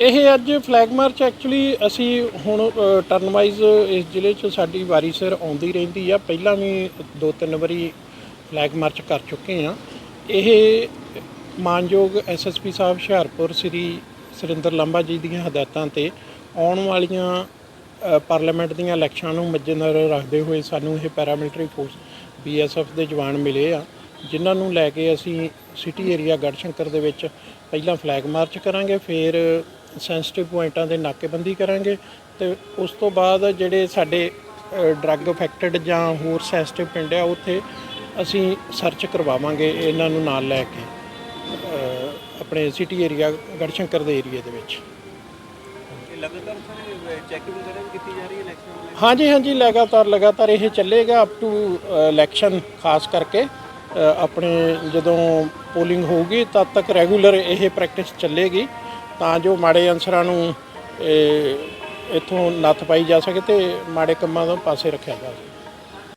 ਇਹ ਅੱਜ flag March actually ਅਸੀਂ ਹੁਣ ਟਰਨ ਵਾਈਜ਼ ਇਸ ਜ਼ਿਲ੍ਹੇ 'ਚ ਸਾਡੀ ਵਾਰੀ ਸਿਰ ਆਉਂਦੀ ਰਹਿੰਦੀ ਆ। ਪਹਿਲਾਂ ਵੀ ਦੋ ਤਿੰਨ ਵਾਰੀ ਫਲੈਗ ਮਾਰਚ ਕਰ ਚੁੱਕੇ ਆ। ਇਹ ਮਾਨਯੋਗ ਐਸਐਸਪੀ ਸਾਹਿਬ ਹੁਸ਼ਿਆਰਪੁਰ ਸ੍ਰੀ ਸੁਰਿੰਦਰ ਲੰਬਾ ਜੀ ਦੀਆਂ ਹਦਾਇਤਾਂ ਤੇ ਆਉਣ ਵਾਲੀਆਂ ਪਾਰਲੀਮੈਂਟ ਦੀਆਂ ਇਲੈਕਸ਼ਨਾਂ ਨੂੰ ਮੱਦੇਨਜ਼ਰ ਰੱਖਦੇ ਹੋਏ ਸਾਨੂੰ ਇਹ ਪੈਰਾਮਿਲਟਰੀ ਫੋਰਸ ਬੀਐਸਐਫ ਦੇ ਜਵਾਨ ਮਿਲੇ ਆ, ਜਿਨ੍ਹਾਂ ਨੂੰ ਲੈ ਕੇ ਅਸੀਂ ਸਿਟੀ ਏਰੀਆ ਗੜਸ਼ੰਕਰ ਦੇ ਵਿੱਚ ਪਹਿਲਾਂ ਫਲੈਗ ਮਾਰਚ ਕਰਾਂਗੇ, ਫਿਰ ਸੈਂਸਿਟਿਵ ਪੁਆਇੰਟਾਂ ਦੇ ਨਾਕੇਬੰਦੀ ਕਰਾਂਗੇ ਤੇ ਉਸ ਤੋਂ ਬਾਅਦ ਜਿਹੜੇ ਸਾਡੇ ਡਰੱਗ ਅਫੈਕਟਡ ਜਾਂ ਹੋਰ ਸੈਂਸਿਟਿਵ ਪਿੰਡ ਆ ਉੱਥੇ ਅਸੀਂ ਸਰਚ ਕਰਵਾਵਾਂਗੇ ਇਹਨਾਂ ਨੂੰ ਨਾਲ ਲੈ ਕੇ ਆਪਣੇ ਸਿਟੀ ਏਰੀਆ ਗੜਸ਼ੰਕਰ ਦੇ ਏਰੀਆ ਦੇ ਵਿੱਚ। ਇਹ ਲਗਾਤਾਰ ਸਰ ਚੈਕਿੰਗ ਵਗੈਰਾ ਵੀ ਕੀਤੀ ਜਾ ਰਹੀ ਹੈ ਇਲੈਕਸ਼ਨ ਵਾਲੇ। ਹਾਂਜੀ ਹਾਂਜੀ ਲਗਾਤਾਰ ਲਗਾਤਾਰ ਇਹ ਚੱਲੇਗਾ ਅਪ ਟੂ ਇਲੈਕਸ਼ਨ ਖਾਸ ਕਰਕੇ ਆਪਣੇ ਜਦੋਂ ਪੋਲਿੰਗ ਹੋਊਗੀ ਤਦ ਤੱਕ ਰੈਗੂਲਰ ਇਹ ਪ੍ਰੈਕਟਿਸ ਚੱਲੇਗੀ। ਤਾਂ ਜੋ ਮਾੜੇ ਅਨਸਰਾਂ ਨੂੰ ਇੱਥੋਂ ਨੱਥ ਪਾਈ ਜਾ ਸਕੇ ਤੇ ਮਾੜੇ ਕੰਮਾਂ ਤੋਂ ਪਾਸੇ ਰੱਖਿਆ ਜਾ ਸਕੇ।